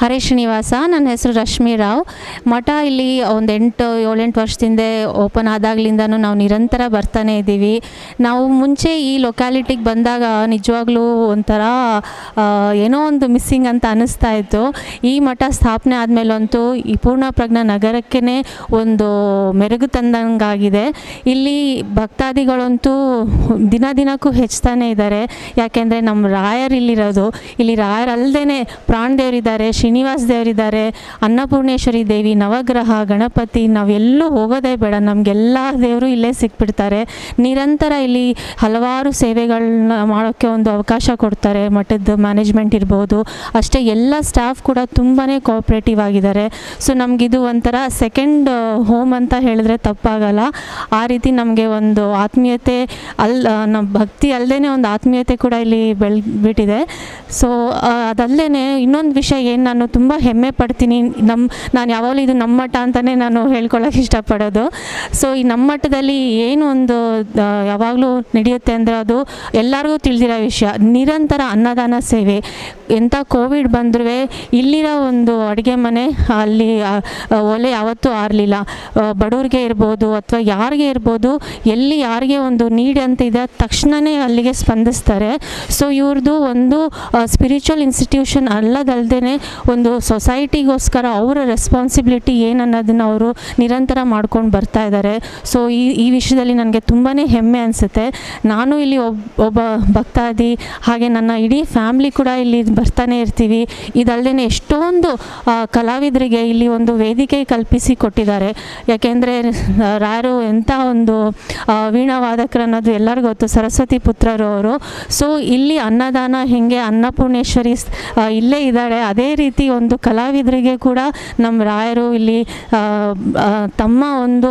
ಹರೇ ಶ್ರೀನಿವಾಸ, ನನ್ನ ಹೆಸರು ರಶ್ಮಿ ರಾವ್. ಮಠ ಇಲ್ಲಿ ಒಂದು ಎಂಟು, ಏಳೆಂಟು ವರ್ಷದಿಂದ ಓಪನ್ ಆದಾಗ್ಲಿಂದನೂ ನಾವು ನಿರಂತರ ಬರ್ತಾನೆ ಇದ್ದೀವಿ. ನಾವು ಮುಂಚೆ ಈ ಲೊಕ್ಯಾಲಿಟಿಗೆ ಬಂದಾಗ ನಿಜವಾಗ್ಲೂ ಒಂಥರ ಏನೋ ಒಂದು ಮಿಸ್ಸಿಂಗ್ ಅಂತ ಅನ್ನಿಸ್ತಾ ಇತ್ತು. ಈ ಮಠ ಸ್ಥಾಪನೆ ಆದಮೇಲಂತೂ ಈ ಪೂರ್ಣಪ್ರಜ್ಞ ನಗರಕ್ಕೇ ಒಂದು ಮೆರುಗು ತಂದಂಗಾಗಿದೆ. ಇಲ್ಲಿ ಭಕ್ತಾದಿಗಳಂತೂ ದಿನ ದಿನಕ್ಕೂ ಹೆಚ್ಚುತ್ತಾನೆ ಇದ್ದಾರೆ. ಯಾಕೆಂದರೆ ನಮ್ಮ ರಾಯರ್ ಇಲ್ಲಿರೋದು. ಇಲ್ಲಿ ರಾಯರ್ ಅಲ್ಲದೇ ಪ್ರಾಣ ದೇವರಿದ್ದಾರೆ ಶ್ರೀನಿವಾಸ ದೇವರಿದ್ದಾರೆ, ಅನ್ನಪೂರ್ಣೇಶ್ವರಿ ದೇವಿ, ನವಗ್ರಹ, ಗಣಪತಿ, ನಾವೆಲ್ಲೂ ಹೋಗೋದೇ ಬೇಡ. ನಮಗೆಲ್ಲ ದೇವರು ಇಲ್ಲೇ ಸಿಕ್ಬಿಡ್ತಾರೆ. ನಿರಂತರ ಇಲ್ಲಿ ಹಲವಾರು ಸೇವೆಗಳನ್ನ ಮಾಡೋಕ್ಕೆ ಒಂದು ಅವಕಾಶ ಕೊಡ್ತಾರೆ. ಮಠದ ಮ್ಯಾನೇಜ್ಮೆಂಟ್ ಇರ್ಬೋದು. ಅಷ್ಟೇ ಎಲ್ಲ ಸ್ಟಾಫ್ ಕೂಡ ತುಂಬಾ ಕೋಆಪ್ರೇಟಿವ್ ಆಗಿದ್ದಾರೆ. ಸೊ ನಮಗಿದು ಒಂಥರ ಸೆಕೆಂಡ್ ಹೋಮ್ ಅಂತ ಹೇಳಿದ್ರೆ ತಪ್ಪಾಗಲ್ಲ. ಆ ರೀತಿ ನಮಗೆ ಒಂದು ಆತ್ಮೀಯತೆ ಅಲ್ ನಮ್ಮ ಭಕ್ತಿ ಅಲ್ಲದೇ ಒಂದು ಆತ್ಮೀಯತೆ ಕೂಡ ಇಲ್ಲಿ ಬೆಳೆದ್ಬಿಟ್ಟಿದೆ ಸೊ ಅದಲ್ಲದೆ ಇನ್ನೊಂದು ವಿಷಯ ಏನು ನಾನು ತುಂಬ ಹೆಮ್ಮೆ ಪಡ್ತೀನಿ. ನಮ್ಮ ನಾನು ಯಾವಾಗಲೂ ಇದು ನಮ್ಮ ಮಠ ಅಂತಲೇ ನಾನು ಹೇಳ್ಕೊಳ್ಳೋಕೆ ಇಷ್ಟಪಡೋದು. ಸೊ ಈ ನಮ್ಮ ಮಠದಲ್ಲಿ ಏನು ಒಂದು ಯಾವಾಗಲೂ ನಡೆಯುತ್ತೆ ಅಂದರೆ ಅದು ಎಲ್ಲರಿಗೂ ತಿಳಿದಿರೋ ವಿಷಯ. ನಿರಂತರ ಅನ್ನದಾನ ಸೇವೆ. ಎಂಥ ಕೋವಿಡ್ ಬಂದರೂ ಇಲ್ಲಿರೋ ಒಂದು ಅಡುಗೆ ಮನೆ, ಅಲ್ಲಿ ಒಲೆ ಯಾವತ್ತೂ ಆರಲಿಲ್ಲ. ಬಡವ್ರಿಗೆ ಇರ್ಬೋದು ಅಥವಾ ಯಾರಿಗೆ ಇರ್ಬೋದು, ಎಲ್ಲಿ ಯಾರಿಗೆ ಒಂದು ನೀಡ್ ಅಂತ ಇದೆ ತಕ್ಷಣವೇ ಅಲ್ಲಿಗೆ ಸ್ಪಂದಿಸ್ತಾರೆ. ಸೊ ಇವ್ರದ್ದು ಒಂದು ಸ್ಪಿರಿಚುವಲ್ ಇನ್ಸ್ಟಿಟ್ಯೂಷನ್ ಅಲ್ಲದಲ್ದೇ ಒಂದು ಸೊಸೈಟಿಗೋಸ್ಕರ ಅವರ ರೆಸ್ಪಾನ್ಸಿಬಿಲಿಟಿ ಏನು ಅನ್ನೋದನ್ನು ಅವರು ನಿರಂತರ ಮಾಡ್ಕೊಂಡು ಬರ್ತಾ ಇದ್ದಾರೆ ಸೊ ಈ ಈ ವಿಷಯದಲ್ಲಿ ನನಗೆ ತುಂಬಾ ಹೆಮ್ಮೆ ಅನಿಸುತ್ತೆ. ನಾನು ಇಲ್ಲಿ ಒಬ್, ಒಬ್ಬ ಭಕ್ತಾದಿ, ಹಾಗೆ ನನ್ನ ಇಡೀ ಫ್ಯಾಮ್ಲಿ ಕೂಡ ಇಲ್ಲಿ ಬರ್ತಾನೆ ಇರ್ತೀವಿ. ಇದಲ್ಲದೆ ಎಷ್ಟೊಂದು ಕಲಾವಿದರಿಗೆ ಇಲ್ಲಿ ಒಂದು ವೇದಿಕೆ ಕಲ್ಪಿಸಿ ಕೊಟ್ಟಿದ್ದಾರೆ. ಯಾಕೆಂದರೆ, ರಾಯರು ಎಂಥ ಒಂದು ವೀಣಾವಾದಕರು ಅನ್ನೋದು ಎಲ್ಲರಿಗೂ ಗೊತ್ತು, ಸರಸ್ವತಿ ಪುತ್ರರು ಅವರು. ಸೊ ಇಲ್ಲಿ ಅನ್ನದಾನ ಹೇಗೆ, ಅನ್ನಪೂರ್ಣೇಶ್ವರಿ ಇಲ್ಲೇ ಇದ್ದಾಳೆ, ಅದೇ ರೀತಿ ಒಂದು ಕಲಾವಿದರಿಗೆ ಕೂಡ ನಮ್ಮ ರಾಯರು ಇಲ್ಲಿ ತಮ್ಮ ಒಂದು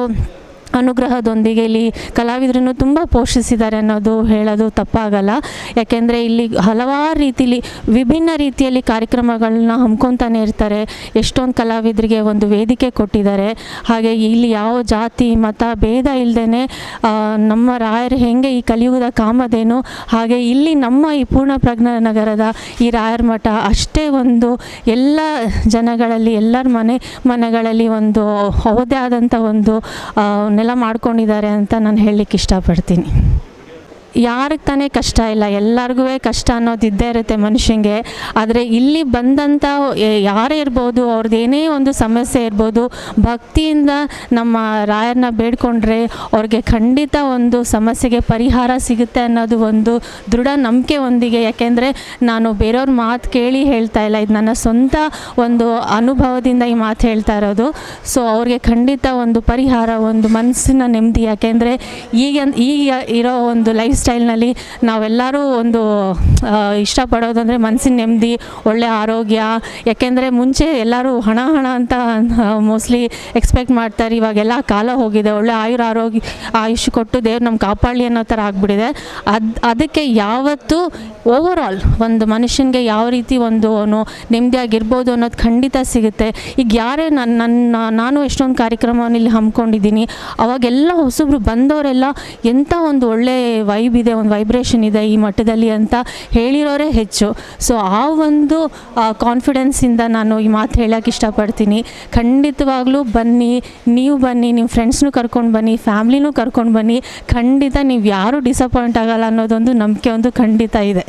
ಅನುಗ್ರಹದೊಂದಿಗೆ ಇಲ್ಲಿ ಕಲಾವಿದರನ್ನು ತುಂಬ ಪೋಷಿಸಿದ್ದಾರೆ ಅನ್ನೋದು ಹೇಳೋದು ತಪ್ಪಾಗಲ್ಲ. ಯಾಕೆಂದರೆ ಇಲ್ಲಿ ಹಲವಾರು ರೀತಿಲಿ ವಿಭಿನ್ನ ರೀತಿಯಲ್ಲಿ ಕಾರ್ಯಕ್ರಮಗಳನ್ನ ಹಮ್ಕೊತಾನೆ ಇರ್ತಾರೆ. ಎಷ್ಟೊಂದು ಕಲಾವಿದರಿಗೆ ಒಂದು ವೇದಿಕೆ ಕೊಟ್ಟಿದ್ದಾರೆ. ಹಾಗೆ ಇಲ್ಲಿ ಯಾವ ಜಾತಿ ಮತ ಭೇದ ಇಲ್ಲದೇ ನಮ್ಮ ರಾಯರು ಹೆಂಗೆ ಈ ಕಲಿಯುಗದ ಕಾಮದೇನು ಹಾಗೆ ಇಲ್ಲಿ ನಮ್ಮ ಈ ಪೂರ್ಣ ಪ್ರಜ್ಞಾ ನಗರದ ಈ ರಾಯರ ಮಠ ಅಷ್ಟೇ ಒಂದು ಎಲ್ಲ ಜನಗಳಲ್ಲಿ ಎಲ್ಲರ ಮನೆ ಮನೆಗಳಲ್ಲಿ ಒಂದು ಅವದೇ ಆದಂಥ ಒಂದು ಆ, ಮಾಡ್ಕೊಂಡಿದ್ದಾರೆ ಅಂತ ನಾನು ಹೇಳಲಿಕ್ಕೆ ಇಷ್ಟಪಡ್ತೀನಿ. ಯಾರಿಗೆ ತಾನೇ ಕಷ್ಟ ಇಲ್ಲ ಎಲ್ಲರಿಗೂ ಕಷ್ಟ ಅನ್ನೋದು ಇದ್ದೇ ಇರುತ್ತೆ ಮನುಷ್ಯಂಗೆ. ಆದರೆ ಇಲ್ಲಿ ಬಂದಂಥ ಯಾರೇ ಇರ್ಬೋದು ಅವ್ರದ್ದು ಏನೇ ಒಂದು ಸಮಸ್ಯೆ ಇರ್ಬೋದು, ಭಕ್ತಿಯಿಂದ ನಮ್ಮ ರಾಯರನ್ನ ಬೇಡ್ಕೊಂಡ್ರೆ ಅವ್ರಿಗೆ ಖಂಡಿತ ಒಂದು ಸಮಸ್ಯೆಗೆ ಪರಿಹಾರ ಸಿಗುತ್ತೆ ಅನ್ನೋದು ಒಂದು ದೃಢ ನಂಬಿಕೆ ಒಂದಿಗೆ. ಯಾಕೆಂದರೆ ನಾನು ಬೇರೆಯವ್ರ ಮಾತು ಕೇಳಿ ಹೇಳ್ತಾ ಇಲ್ಲ, ಇದು ನನ್ನ ಸ್ವಂತ ಒಂದು ಅನುಭವದಿಂದ ಈ ಮಾತು ಹೇಳ್ತಾ ಇರೋದು. ಸೊ, ಅವ್ರಿಗೆ ಖಂಡಿತ ಒಂದು ಪರಿಹಾರ, ಒಂದು ಮನಸ್ಸಿನ ನೆಮ್ಮದಿ. ಯಾಕೆಂದರೆ ಈಗ ಈಗ ಇರೋ ಒಂದು ಲೈಫ್ ಸ್ಟೈಲ್ನಲ್ಲಿ ನಾವೆಲ್ಲರೂ ಒಂದು ಇಷ್ಟಪಡೋದಂದರೆ ಮನಸ್ಸಿನ ನೆಮ್ಮದಿ ಒಳ್ಳೆಯ ಆರೋಗ್ಯ. ಯಾಕೆಂದರೆ ಮುಂಚೆ ಎಲ್ಲರೂ ಹಣ ಹಣ ಅಂತ ಮೋಸ್ಟ್ಲಿ ಎಕ್ಸ್ಪೆಕ್ಟ್ ಮಾಡ್ತಾರೆ. ಇವಾಗೆಲ್ಲ ಕಾಲ ಹೋಗಿದೆ. ಒಳ್ಳೆ ಆಯುರ್ ಆರೋಗ್ಯ, ಆಯುಷ್ ಕೊಟ್ಟು ದೇವ್ರು ನಮ್ಮ ಕಾಪಾಳಿ ಅನ್ನೋ ಥರ ಆಗಿಬಿಟ್ಟಿದೆ. ಅದು, ಅದಕ್ಕೆ ಯಾವತ್ತೂ ಓವರ್ ಒಂದು ಮನುಷ್ಯನಿಗೆ ಯಾವ ರೀತಿ ಒಂದು ಅವನು ನೆಮ್ಮದಿಯಾಗಿರ್ಬೋದು ಅನ್ನೋದು ಖಂಡಿತ ಸಿಗುತ್ತೆ. ಈಗ ಯಾರೇ ನನ್ನ ನನ್ನ ನಾನು ಎಷ್ಟೊಂದು ಕಾರ್ಯಕ್ರಮವನ್ನು ಇಲ್ಲಿ ಹಮ್ಮಿಕೊಂಡಿದ್ದೀನಿ ಅವಾಗೆಲ್ಲ ಹೊಸಬ್ರು ಬಂದವರೆಲ್ಲ ಎಂಥ ಒಂದು ಒಳ್ಳೆ ವೈಬ್ ಇದೆ ಒಂದು ವೈಬ್ರೇಷನ್ ಇದೆ ಈ ಮಟ್ಟದಲ್ಲಿ ಅಂತ ಹೇಳಿರೋರೇ ಹೆಚ್ಚು. ಸೊ ಆ ಒಂದು ಕಾನ್ಫಿಡೆನ್ಸಿಂದ ನಾನು ಈ ಮಾತು ಹೇಳೋಕೆ ಇಷ್ಟಪಡ್ತೀನಿ. ಖಂಡಿತವಾಗ್ಲೂ ಬನ್ನಿ, ನೀವು ಬನ್ನಿ ನಿಮ್ಮ ಫ್ರೆಂಡ್ಸ್ನೂ ಕರ್ಕೊಂಡು ಬನ್ನಿ ಫ್ಯಾಮ್ಲಿನೂ ಕರ್ಕೊಂಡು ಬನ್ನಿ. ಖಂಡಿತ ನೀವು ಯಾರೂ ಡಿಸಪಾಯಿಂಟ್ ಆಗಲ್ಲ ಅನ್ನೋದೊಂದು ನಂಬಿಕೆ ಒಂದು ಖಂಡಿತ ಇದೆ.